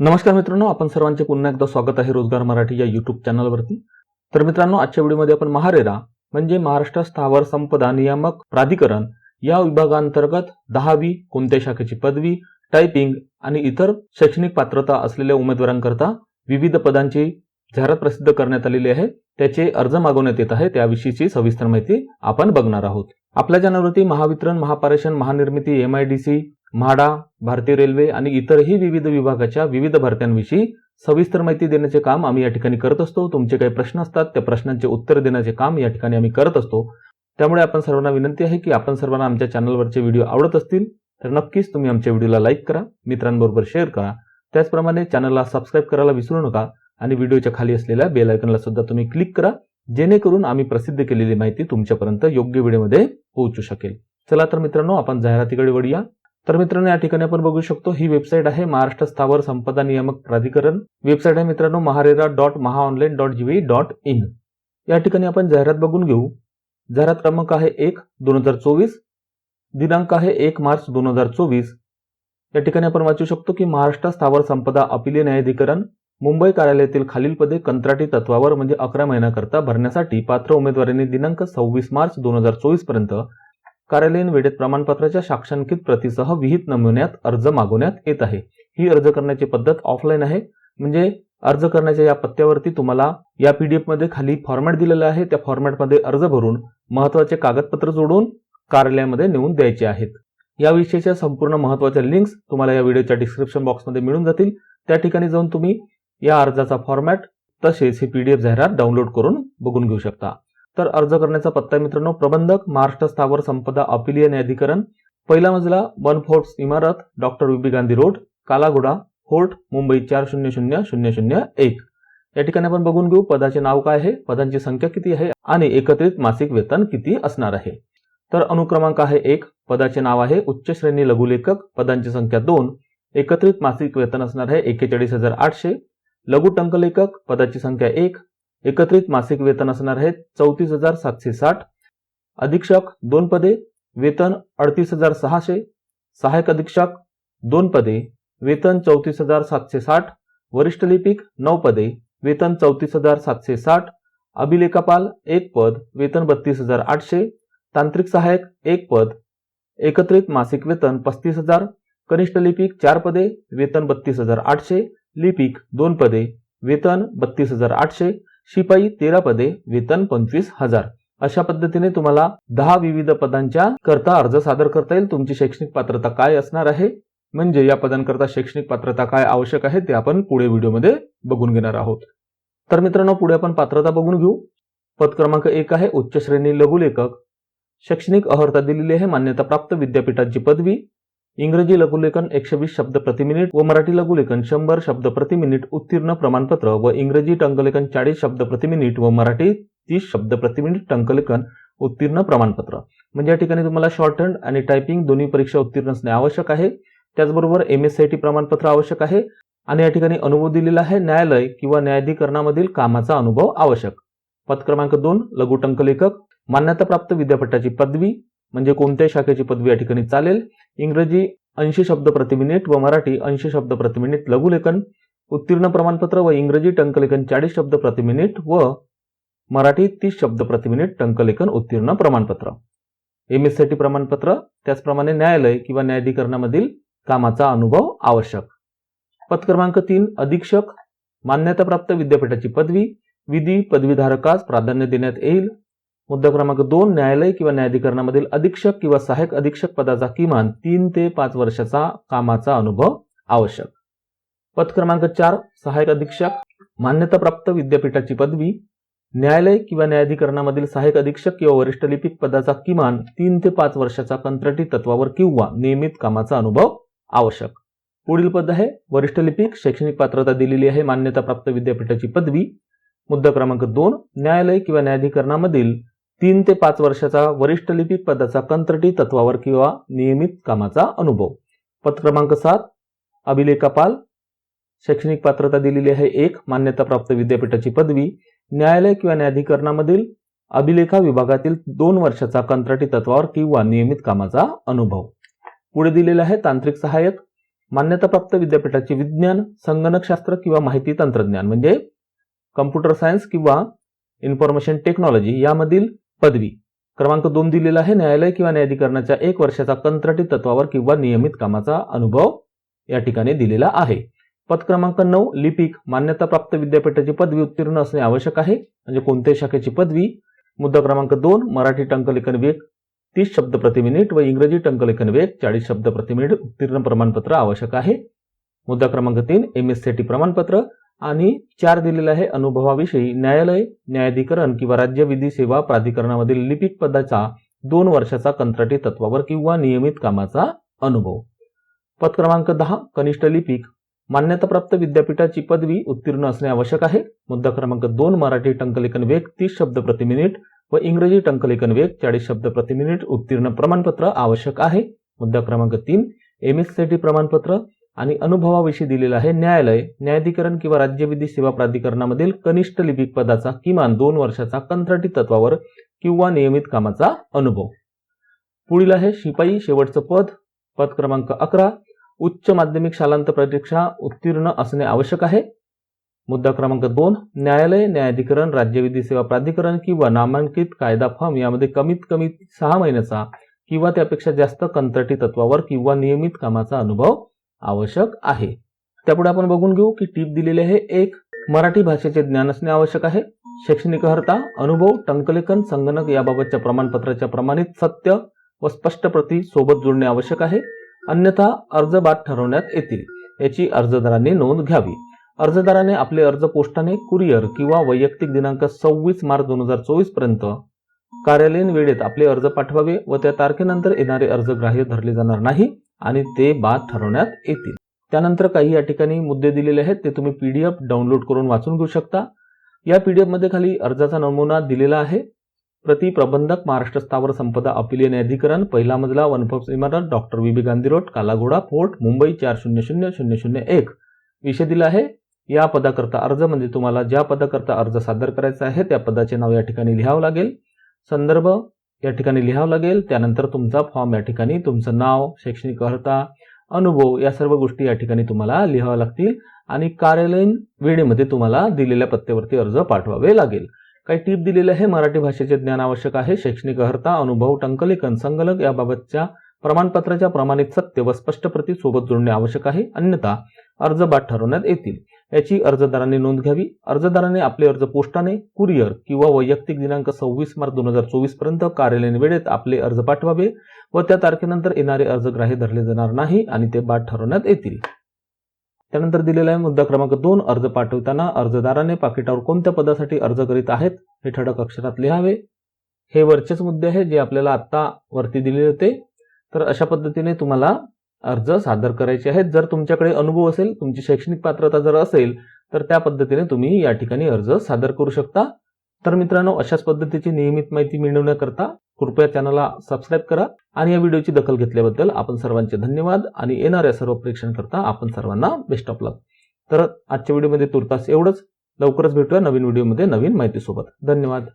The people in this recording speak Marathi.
नमस्कार मित्रांनो आपण सर्वांचे पुन्हा एकदा स्वागत आहे रोजगार मराठी या युट्यूब चॅनलवरती तर मित्रांनो आजच्या व्हिडिओमध्ये आपण महारेरा म्हणजे महाराष्ट्र स्थावर संपदा नियामक प्राधिकरण या विभागांतर्गत दहावी कोणत्या शाखेची पदवी टायपिंग आणि इतर शैक्षणिक पात्रता असलेल्या उमेदवारांकरता विविध पदांची जाहिरात प्रसिद्ध करण्यात आलेली आहे. त्याचे अर्ज मागवण्यात येत आहे. त्याविषयीची सविस्तर माहिती आपण बघणार आहोत. आपल्या चॅनलवरती Mahavitaran Mahapareshan Mahanirmiti M I D C MHADA भारतीय रेल्वे आणि इतरही विविध विभागाच्या विविध भरत्यांविषयी सविस्तर माहिती देण्याचे काम आम्ही या ठिकाणी करत असतो. तुमचे काही प्रश्न असतात त्या प्रश्नांचे उत्तर देण्याचे काम या ठिकाणी आम्ही करत असतो. त्यामुळे आपण सर्वांना विनंती आहे की आपण सर्वांना आमच्या चॅनलवरचे व्हिडिओ आवडत असतील तर नक्कीच तुम्ही आमच्या व्हिडिओला लाईक करा मित्रांबरोबर शेअर करा. त्याचप्रमाणे चॅनलला सबस्क्राईब करायला विसरू नका आणि व्हिडिओच्या खाली असलेल्या बेल आयकनला सुद्धा तुम्ही क्लिक करा जेणेकरून आम्ही प्रसिद्ध केलेली माहिती तुमच्यापर्यंत योग्य वेळेमध्ये पोहोचू शकेल. चला तर मित्रांनो आपण जाहिरातीकडे वळूया. तर मित्रांनो या ठिकाणी आपण बघू शकतो ही वेबसाईट आहे महाराष्ट्र स्थावर संपदा नियामक प्राधिकरण. वेबसाईट आहे मित्रांनो MahaRERA dot MahaOnline dot gov dot in या ठिकाणी आपण जाहिरात बघून घेऊ. जाहिरात क्रमांक आहे एक दोन हजार चोवीस. दिनांक आहे एक मार्च दोन हजार चोवीस. या ठिकाणी आपण वाचू शकतो की महाराष्ट्र स्थावर संपदा अपिलीय न्यायाधिकरण मुंबई कार्यालयातील खालील पदे कंत्राटी तत्वावर म्हणजे अकरा महिन्याकरता भरण्यासाठी पात्र उमेदवारांनी दिनांक सव्वीस मार्च दोन हजार चोवीसपर्यंत कार्यालयीन वेळेत प्रमाणपत्राच्या साक्षांकित प्रतीसह विहित नमुन्यात अर्ज मागवण्यात येत आहे. ही अर्ज करण्याची पद्धत ऑफलाईन आहे. म्हणजे अर्ज करण्याच्या या पत्त्यावरती तुम्हाला या पीडीएफमध्ये खाली फॉर्मॅट दिलेला आहे. त्या फॉर्मॅटमध्ये अर्ज भरून महत्त्वाचे कागदपत्र जोडून कार्यालयामध्ये नेऊन द्यायचे आहेत. याविषयीच्या संपूर्ण महत्त्वाच्या लिंक्स तुम्हाला या व्हिडिओच्या डिस्क्रिप्शन बॉक्समध्ये मिळून जातील. त्या ठिकाणी जाऊन तुम्ही या अर्जाचा फॉर्मॅट तसेच ही पीडीएफ जाहिरात डाउनलोड करून बघून घेऊ शकता. तर अर्ज करण्याचा पत्ता मित्रांनो प्रबंधक महाराष्ट्र स्थावर संपदा अपिलीय न्यायाधिकरण पहिला मजला वन फोर्ट्स इमारत doctor B Gandhi road Kalaghoda Fort Mumbai चार शून्य शून्य शून्य शून्य एक. या ठिकाणी आपण बघून घेऊ पदाचे नाव काय आहे पदांची संख्या किती आहे आणि एकत्रित मासिक वेतन किती असणार आहे. तर अनुक्रमांक आहे एक पदाचे नाव आहे उच्च श्रेणी लघुलेखक पदांची संख्या दोन एकत्रित मासिक वेतन असणार आहे एकेचाळीस हजार आठशे. लघु टंकलेखक पदाची संख्या एक एकत्रित मासिक वेतन असणार आहे चौतीस हजार सातशे साठ. अधीक्षक दोन पदे वेतन अडतीस हजार सहाशे. सहायक अधीक्षक दोन पदे वेतन चौतीस हजार सातशे साठ. वरिष्ठ लिपिक नऊ पदे वेतन चौतीस हजार सातशे साठ. अभिलेखापाल एक पद वेतन बत्तीस हजार आठशे. तांत्रिक सहाय्यक एक पद एकत्रित मासिक वेतन पस्तीस हजार. कनिष्ठ लिपिक चार पदे वेतन बत्तीस हजार आठशे. लिपिक दोन पदे वेतन बत्तीस हजार आठशे. शिपाई तेरा पदे वेतन पंचवीस हजार. अशा पद्धतीने तुम्हाला दहा विविध पदांच्या करता अर्ज सादर करता येईल. तुमची शैक्षणिक पात्रता काय असणार आहे? म्हणजे या पदांकरता शैक्षणिक पात्रता काय आवश्यक आहे ते आपण पुढे व्हिडिओमध्ये बघून घेणार आहोत. तर मित्रांनो पुढे आपण पात्रता बघून घेऊ. पद क्रमांक एक आहे उच्च श्रेणी लघुलेखक. शैक्षणिक अहर्ता दिलेली आहे मान्यताप्राप्त विद्यापीठाची पदवी. इंग्रजी लघुलेखन एकशे वीस शब्द प्रति मिनिट व मराठी लघुलेखन शंभर शब्द प्रति मिनिट उत्तीर्ण प्रमाणपत्र व इंग्रजी टंकलेखन चाळीस शब्द प्रति मिनिट व मराठी तीस शब्द प्रति मिनिट टंकलेखन उत्तीर्ण प्रमाणपत्र. म्हणजे या ठिकाणी तुम्हाला शॉर्ट हँड आणि टायपिंग दोन्ही परीक्षा उत्तीर्ण असणे आवश्यक आहे. त्याचबरोबर M S C I T प्रमाणपत्र आवश्यक आहे. आणि या ठिकाणी अनुभव दिलेला आहे न्यायालय किंवा न्यायाधिकरणामधील कामाचा अनुभव आवश्यक. पद क्रमांक दोन लघु टंकलेखक मान्यताप्राप्त विद्यापीठाची पदवी. म्हणजे कोणत्याही शाखेची पदवी या ठिकाणी चालेल. इंग्रजी ऐंशी शब्द प्रतिमिनिट व मराठी ऐंशी शब्द प्रतिमिनिट लघुलेखन उत्तीर्ण प्रमाणपत्र व इंग्रजी टंकलेखन चाळीस शब्द प्रतिमिनिट व मराठी तीस शब्द प्रति मिनिट टंकलेखन उत्तीर्ण प्रमाणपत्र. एम एससाठी प्रमाणपत्र त्याचप्रमाणे न्यायालय किंवा न्यायाधिकरणामधील कामाचा अनुभव आवश्यक. पद क्रमांक तीन अधीक्षक मान्यताप्राप्त विद्यापीठाची पदवी विधी पदवीधारकास प्राधान्य देण्यात येईल. मुद्दा क्रमांक दोन न्यायालय किंवा न्यायाधिकरणामधील अधीक्षक किंवा सहाय्यक अधीक्षक पदाचा किमान तीन ते पाच वर्षाचा कामाचा अनुभव आवश्यक. पद क्रमांक चार सहाय्यक अधीक्षक मान्यताप्राप्त विद्यापीठाची पदवी न्यायालय किंवा न्यायाधिकरणामधील सहाय्यक अधीक्षक किंवा वरिष्ठ लिपिक पदाचा किमान तीन ते पाच वर्षाचा कंत्राटी तत्वावर किंवा नियमित कामाचा अनुभव आवश्यक. पुढील पद आहे वरिष्ठ लिपिक शैक्षणिक पात्रता दिलेली आहे मान्यताप्राप्त विद्यापीठाची पदवी. मुद्दा क्रमांक दोन न्यायालय किंवा न्यायाधिकरणामधील तीन ते पाच वर्षाचा वरिष्ठ लिपिक पदाचा कंत्राटी तत्वावर किंवा नियमित कामाचा अनुभव. पद क्रमांक सात अभिलेखापाल शैक्षणिक पात्रता दिलेली आहे एक मान्यताप्राप्त विद्यापीठाची पदवी. न्यायालय किंवा न्यायाधिकरणामधील अभिलेखा विभागातील दोन वर्षाचा कंत्राटी तत्वावर किंवा नियमित कामाचा अनुभव. पुढे दिलेला आहे तांत्रिक सहाय्यक. मान्यताप्राप्त विद्यापीठाचे विज्ञान संगणकशास्त्र किंवा माहिती तंत्रज्ञान म्हणजे कम्प्युटर सायन्स किंवा इन्फॉर्मेशन टेक्नॉलॉजी यामधील पदवी. क्रमांक दोन दिलेला आहे न्यायालय किंवा न्यायाधिकरणाच्या एक वर्षाचा कंत्राटी तत्वावर किंवा नियमित कामाचा अनुभव या ठिकाणी दिलेला आहे. पद क्रमांक नऊ लिपिक मान्यताप्राप्त विद्यापीठाची पदवी उत्तीर्ण असणे आवश्यक आहे. म्हणजे कोणत्याही शाखेची पदवी. मुद्दा क्रमांक दोन मराठी टंकलेखन वेग तीस शब्द प्रति मिनिट व इंग्रजी टंकलेखन वेग चाळीस शब्द प्रति मिनिट उत्तीर्ण प्रमाणपत्र आवश्यक आहे. मुद्दा क्रमांक तीन एम एस सी टी प्रमाणपत्र आणि चार दिलेलं आहे अनुभवाविषयी. न्यायालय न्यायाधिकरण किंवा राज्य विधी सेवा प्राधिकरणामधील लिपिक पदाचा दोन वर्षाचा कंत्राटी तत्वावर किंवा नियमित कामाचा अनुभव. पद क्रमांक दहा कनिष्ठ लिपिक. मान्यताप्राप्त विद्यापीठाची पदवी उत्तीर्ण असणे आवश्यक आहे. मुद्दा क्रमांक दोन मराठी टंकलेखन वेग तीस शब्द प्रति मिनिट व इंग्रजी टंकलेखन वेग चाळीस शब्द प्रति मिनिट उत्तीर्ण प्रमाणपत्र आवश्यक आहे. मुद्दा क्रमांक तीन एम एस सी टी प्रमाणपत्र. आणि अनुभवाविषयी दिलेला आहे न्यायालय न्यायाधिकरण किंवा राज्य विधी सेवा प्राधिकरणामधील कनिष्ठ लिपिक पदाचा किमान दोन वर्षाचा कंत्राटी तत्वावर किंवा नियमित कामाचा अनुभव. पुढील आहे शिपाई शेवटचं पद पद क्रमांक अकरा उच्च माध्यमिक शालांत परीक्षा उत्तीर्ण असणे आवश्यक आहे. मुद्दा क्रमांक दोन न्यायालय न्यायाधिकरण राज्य विधी सेवा प्राधिकरण किंवा नामांकित कायदा फॉर्म यामध्ये कमीत कमी सहा महिन्याचा किंवा त्यापेक्षा जास्त कंत्राटी तत्वावर किंवा नियमित कामाचा अनुभव आवश्यक आहे. त्यापुढे आपण बघून घेऊ की टीप दिलेली आहे एक मराठी भाषेचे ज्ञान असणे आवश्यक आहे. शैक्षणिक अर्हता अनुभव टंकलेखन संगणक याबाबतच्या प्रमाणपत्राच्या प्रमाणित सत्य व स्पष्ट प्रती सोबत जोडणे आवश्यक आहे. अन्यथा अर्ज बाद ठरवण्यात येतील. याची अर्जदाराने नोंद घ्यावी. अर्जदाराने आपले अर्ज पोस्टाने कुरिअर किंवा वैयक्तिक दिनांक सव्वीस मार्च दोन हजार चोवीसपर्यंत कार्यालयीन वेळेत आपले अर्ज पाठवावे व त्या तारखेनंतर येणारे अर्ज ग्राह्य धरले जाणार नाही. आणि ते बाद ठरवण्यात येतील. त्यानंतर काही या ठिकाणी मुद्दे दिलेले आहेत ते तुम्ही पीडीएफ डाउनलोड करून वाचून घेऊ शकता. या पी डी एफमध्ये खाली अर्जाचा नमुना दिलेला आहे. प्रति प्रबंधक महाराष्ट्र स्थावर संपदा अपिलीय न्यायाधिकरण पहिला मजला फॉक्स इमारत doctor B Gandhi road Kalaghoda Fort Mumbai चार शून्य शून्य शून्य शून्य एक. विषय दिला आहे. या पदाकरता अर्ज म्हणजे तुम्हाला ज्या पदाकरता अर्ज सादर करायचा आहे त्या पदाचे नाव या ठिकाणी लिहावं लागेल. संदर्भ या ठिकाणी लिहावं लागेल. त्यानंतर तुमचा फॉर्म या ठिकाणी तुमचं नाव शैक्षणिक अर्हता अनुभव या सर्व गोष्टी या ठिकाणी तुम्हाला लिहाव्या लागतील आणि कार्यालयीन वेळेमध्ये तुम्हाला दिलेल्या पत्त्यावरती अर्ज पाठवावे लागेल. काही टीप दिलेले आहे. मराठी भाषेचे ज्ञान आवश्यक आहे. शैक्षणिक अर्हता अनुभव टंकलेखन संगणक याबाबतच्या प्रमाणपत्राच्या प्रमाणित सत्य व स्पष्ट प्रती सोबत जोडणे आवश्यक आहे. अन्यथा अर्ज बाद ठरवण्यात येतील. याची अर्जदारांनी नोंद घ्यावी. अर्जदाराने आपले अर्ज पोस्टाने कुरिअर किंवा वैयक्तिक दिनांक सव्वीस मार्च दोन हजार चोवीसपर्यंत कार्यालयीन वेळेत आपले अर्ज पाठवावे व त्या तारखेनंतर येणारे अर्ज ग्राह्य धरले जाणार नाही आणि ते बाद ठरवण्यात येतील. त्यानंतर दिलेला आहे मुद्दा क्रमांक दोन अर्ज पाठवताना अर्जदाराने पाकिटावर कोणत्या पदासाठी अर्ज करीत आहेत हे ठळक अक्षरात लिहावे. हे वरचेच मुद्दे आहे जे आपल्याला आत्ता वरती दिलेले होते. तर अशा पद्धतीने तुम्हाला अर्ज सादर करायचे आहेत. जर तुमच्याकडे अनुभव असेल तुमची शैक्षणिक पात्रता जर असेल तर त्या पद्धतीने तुम्ही या ठिकाणी अर्ज सादर करू शकता. तर मित्रांनो अशाच पद्धतीची नियमित माहिती मिळवण्याकरता कृपया चॅनलला सबस्क्राईब करा आणि या व्हिडिओची दखल घेतल्याबद्दल आपण सर्वांचे धन्यवाद आणि येणाऱ्या सर्व प्रेक्षणांकरता आपण सर्वांना बेस्ट ऑफ लक तर आजच्या व्हिडिओमध्ये तुर्तास एवढंच. लवकरच भेटूया नवीन व्हिडिओमध्ये नवीन माहितीसोबत. धन्यवाद.